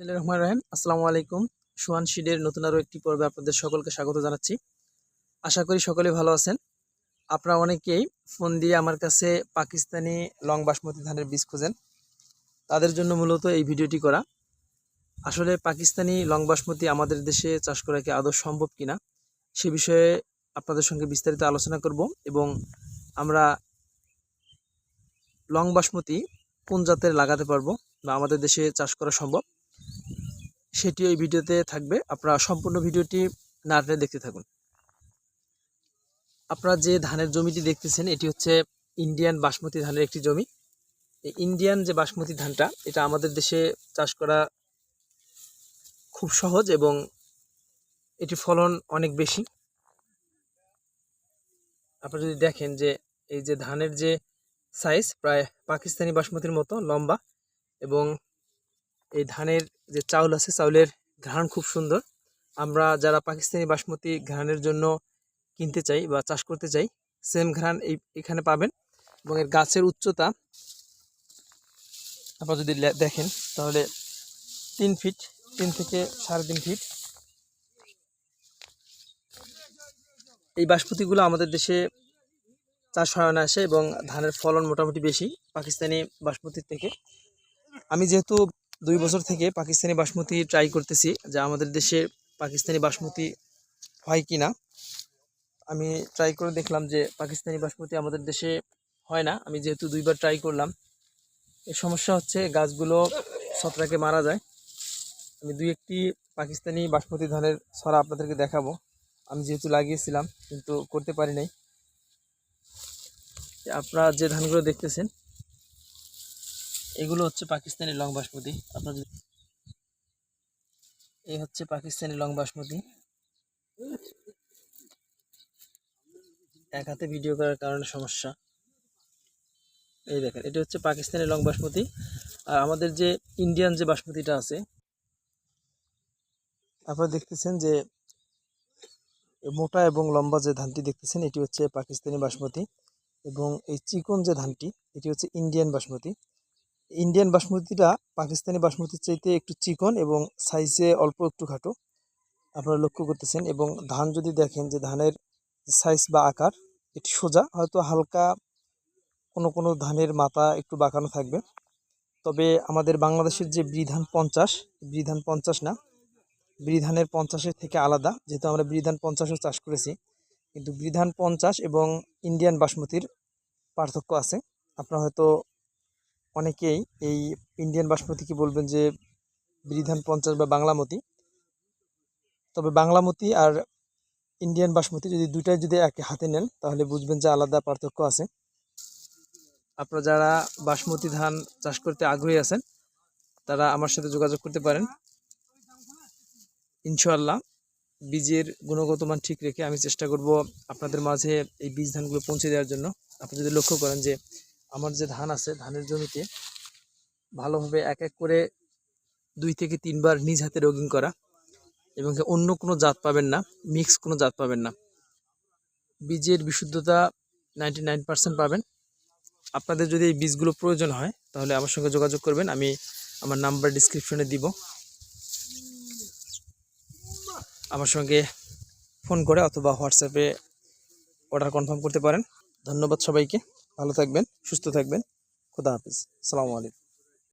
রহমানির রহিম। আসসালামু আলাইকুম। সুহান শিডের নতুন আরও একটি পর্বে আপনাদের সকলকে স্বাগত জানাচ্ছি। আশা করি সকলে ভালো আছেন। আপনারা অনেকেই ফোন দিয়ে আমার কাছে পাকিস্তানি লং বাসমতি ধানের বীজ খোঁজেন। তাদের জন্য মূলত এই ভিডিওটি করা। আসলে পাকিস্তানি লং বাসমতি আমাদের দেশে চাষ করা কি আদৌ সম্ভব কিনা, সে বিষয়ে আপনাদের সঙ্গে বিস্তারিত আলোচনা করব এবং আমরা লং বাসমতি কোন জাতের লাগাতে পারব বা আমাদের দেশে চাষ করা সম্ভব। সেটি এই ভিডিওতে থাকবে। আপনারা সম্পূর্ণ ভিডিওটি না দেখতে থাকুন। আপনারা যে ধানের জমিটি দেখতেছেন, এটি হচ্ছে ইন্ডিয়ান বাসমতি ধানের একটি জমি। এই ইন্ডিয়ান যে বাসমতি ধানটা, এটা আমাদের দেশে চাষ করা খুব সহজ এবং এটি ফলন অনেক বেশি। আপনারা যদি দেখেন যে এই যে ধানের যে সাইজ প্রায় পাকিস্তানি বাসমতির মতো লম্বা এবং এই ধানের যে চাউল আছে, চাউলের ঘ্রাণ খুব সুন্দর। আমরা যারা পাকিস্তানি বাসমতি ঘ্রাণের জন্য কিনতে চাই বা চাষ করতে চাই, সেম ঘ্রাণ এই, এখানে পাবেন। এবং এর গাছের উচ্চতা, আপনারা যদি দেখেন, তাহলে তিন ফিট, তিন থেকে সাড়ে তিন ফিট। এই বাসমতিগুলো আমাদের দেশে চাষ হয় না আসে এবং ধানের ফলন মোটামুটি বেশি পাকিস্তানি বাসমতির থেকে। আমি যেহেতু দুই বছর থেকে পাকিস্তানি বাসমতি ট্রাই করতেছি যে আমাদের দেশে পাকিস্তানি বাসমতি হয় কি না আমি ট্রাই করে দেখলাম যে পাকিস্তানি বাসমতি আমাদের দেশে হয় না। আমি যেহেতু দুইবার ট্রাই করলাম। এর সমস্যা হচ্ছে গাছগুলো ছত্রাকে মারা যায়। আমি দুই একটি পাকিস্তানি বাসমতি ধানের ছড়া আপনাদেরকে দেখাবো। আমি যেহেতু লাগিয়েছিলাম, কিন্তু করতে পারি নাই। আপনারা যে ধানগুলো দেখতেছেন এগুলো হচ্ছে পাকিস্তানি লং বাসমতি। আপনার এই হচ্ছে পাকিস্তানি লং বাসমতি। এক হাতে ভিডিও করার কারণে সমস্যা। এই দেখেন, এটা হচ্ছে পাকিস্তানি লং বাসমতি। আর আমাদের যে ইন্ডিয়ান যে বাসমতিটা আছে, আপনারা দেখতেছেন যে মোটা এবং লম্বা যে ধানটি দেখতেছেন, এটি হচ্ছে পাকিস্তানি বাসমতি। এবং এই চিকন যে ধানটি, এটি হচ্ছে ইন্ডিয়ান বাসমতি। ইন্ডিয়ান বাসমতিটা পাকিস্তানি বাসমতির চাইতে একটু চিকন এবং সাইজে অল্প একটু খাটো। আপনারা লক্ষ্য করতেছেন এবং ধান যদি দেখেন যে ধানের সাইজ বা আকার, এটি সোজা, হয়তো হালকা কোনো কোনো ধানের মাথা একটু বাঁকানো থাকবে। তবে আমাদের বাংলাদেশের যে বিধান পঞ্চাশ বিধান পঞ্চাশ না, বিধানের পঞ্চাশের থেকে আলাদা, যেহেতু আমরা বিধান পঞ্চাশও চাষ করেছি, কিন্তু বিধান পঞ্চাশ এবং ইন্ডিয়ান বাসমতির পার্থক্য আছে। আপনারা হয়তো অনেকেই এই ইন্ডিয়ান বাসমতিকে বলবেন যে বিধান পঞ্চাশ বা বাংলামতি তবে বাংলামতি আর ইন্ডিয়ান বাসমতি যদি দুইটাই যদি একে হাতে নেন, তাহলে বুঝবেন যে আলাদা পার্থক্য আছে। আপনারা যারা বাসমতি ধান চাষ করতে আগ্রহী আছেন, তারা আমার সাথে যোগাযোগ করতে পারেন। ইনশাআল্লাহ বীজের গুণগত মান ঠিক রেখে আমি চেষ্টা করব আপনাদের মাঝে এই বীজ ধানগুলো পৌঁছে দেওয়ার জন্য। আপনি যদি লক্ষ্য করেন যে আমার যে ধান আছে, ধানের জমিতে ভালোভাবে এক এক করে দুই থেকে তিনবার নিজ হাতে রোগিং করা এবং অন্য কোনো জাত পাবেন না, মিক্স কোনো জাত পাবেন না। বীজের বিশুদ্ধতা নাইনটি নাইন পার্সেন্ট পাবেন। আপনাদের যদি এই বীজগুলো প্রয়োজন হয়, তাহলে আমার সঙ্গে যোগাযোগ করবেন, আমি আমার নাম্বার ডিসক্রিপশনে দিব। আমার সঙ্গে ফোন করে অথবা হোয়াটসঅ্যাপে অর্ডার কনফার্ম করতে পারেন। ধন্যবাদ সবাইকে। ভালো থাকবেন সুস্থ থাকবেন। খুদা হাফিজ। সালামু আলাইকুম।